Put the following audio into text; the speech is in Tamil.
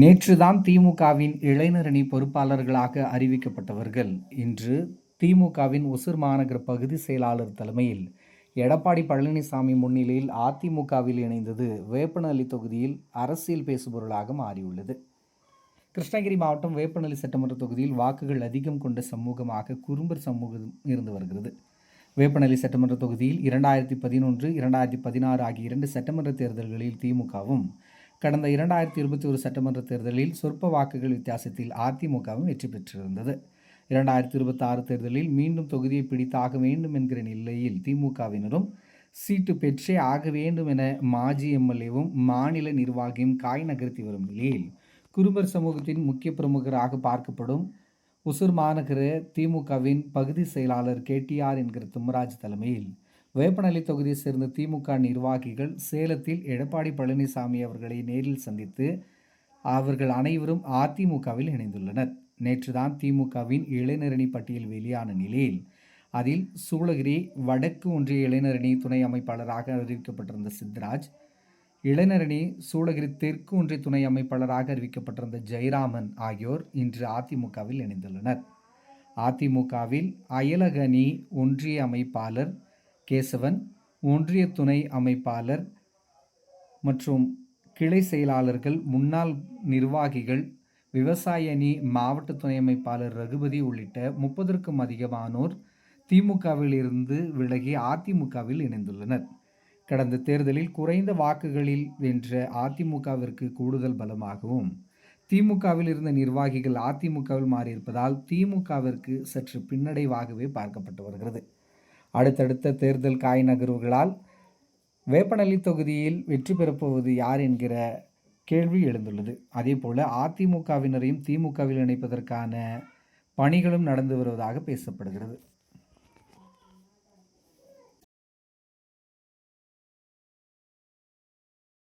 நேற்றுதான் திமுகவின் இளைஞரணி பொறுப்பாளர்களாக அறிவிக்கப்பட்டவர்கள். இன்று திமுகவின் ஒசூர் மாநகர பகுதி செயலாளர் தலைமையில் எடப்பாடி பழனிசாமி முன்னிலையில் அதிமுகவில் இணைந்தது வேப்பனஹள்ளி தொகுதியில் அரசியல் பேசுபொருளாக மாறியுள்ளது. கிருஷ்ணகிரி மாவட்டம் வேப்பநல்லி சட்டமன்ற தொகுதியில் வாக்குகள் அதிகம் கொண்ட சமூகமாக குறும்பர் சமூகம் இருந்து வருகிறது. வேப்பநல்லி சட்டமன்ற தொகுதியில் இரண்டாயிரத்தி பதினொன்று இரண்டாயிரத்தி பதினாறு ஆகிய இரண்டு சட்டமன்ற தேர்தல்களில் திமுகவும் கடந்த இரண்டாயிரத்தி இருபத்தி ஒரு சட்டமன்ற தேர்தலில் சொற்ப வாக்குகள் வித்தியாசத்தில் அதிமுகவும் வெற்றி பெற்றிருந்தது. இரண்டாயிரத்தி இருபத்தி ஆறு தேர்தலில் மீண்டும் தொகுதியை பிடித்தாக வேண்டும் என்கிற நிலையில் திமுகவினரும் சீட்டு பெற்றே ஆக வேண்டும் என மாஜி எம்எல்ஏவும் மாநில நிர்வாகியும் காய் நகர்த்தி வரும் நிலையில் குருபர் சமூகத்தின் முக்கிய பிரமுகராக பார்க்கப்படும் ஒசூர் மாநகர திமுகவின் பகுதி செயலாளர் கேடிஆர் என்கிற தும்மராஜ் தலைமையில் வேப்பநல்லி தொகுதியை சேர்ந்த திமுக நிர்வாகிகள் சேலத்தில் எடப்பாடி பழனிசாமி அவர்களை நேரில் சந்தித்து அவர்கள் அனைவரும் அதிமுகவில் இணைந்துள்ளனர். நேற்றுதான் திமுகவின் இளைஞரணி பட்டியல் வெளியான நிலையில் அதில் சூளகிரி வடக்கு ஒன்றிய இளைஞரணி துணை அமைப்பாளராக அறிவிக்கப்பட்டிருந்த சித்ராஜ் இளைஞரணி சூளகிரி தெற்கு ஒன்றிய துணை அமைப்பாளராக அறிவிக்கப்பட்டிருந்த ஜெயராமன் ஆகியோர் இன்று அதிமுகவில் இணைந்துள்ளனர். அதிமுகவில் அயலகணி ஒன்றிய அமைப்பாளர் கேசவன் ஒன்றிய துணை அமைப்பாளர் மற்றும் கிளை செயலாளர்கள் முன்னாள் நிர்வாகிகள் விவசாய அணி மாவட்ட துணை அமைப்பாளர் ரகுபதி உள்ளிட்ட முப்பதற்கும் அதிகமானோர் திமுகவில் இருந்து விலகி அதிமுகவில் இணைந்துள்ளனர். கடந்த தேர்தலில் குறைந்த வாக்குகளில் வென்ற அதிமுகவிற்கு கூடுதல் பலமாகவும் திமுகவில் இருந்த நிர்வாகிகள் அதிமுகவில் மாறியிருப்பதால் திமுகவிற்கு சற்று பின்னடைவாகவே பார்க்கப்பட்டு வருகிறது. அடுத்தடுத்த தேர்தல் காய் நகர்வுகளால் வேப்பநல்லி தொகுதியில் வெற்றி பெறப்போவது யார் என்கிற கேள்வி எழுந்துள்ளது. அதேபோல அதிமுகவினரையும் திமுகவில் இணைப்பதற்கான பணிகளும் நடந்து வருவதாக பேசப்படுகிறது.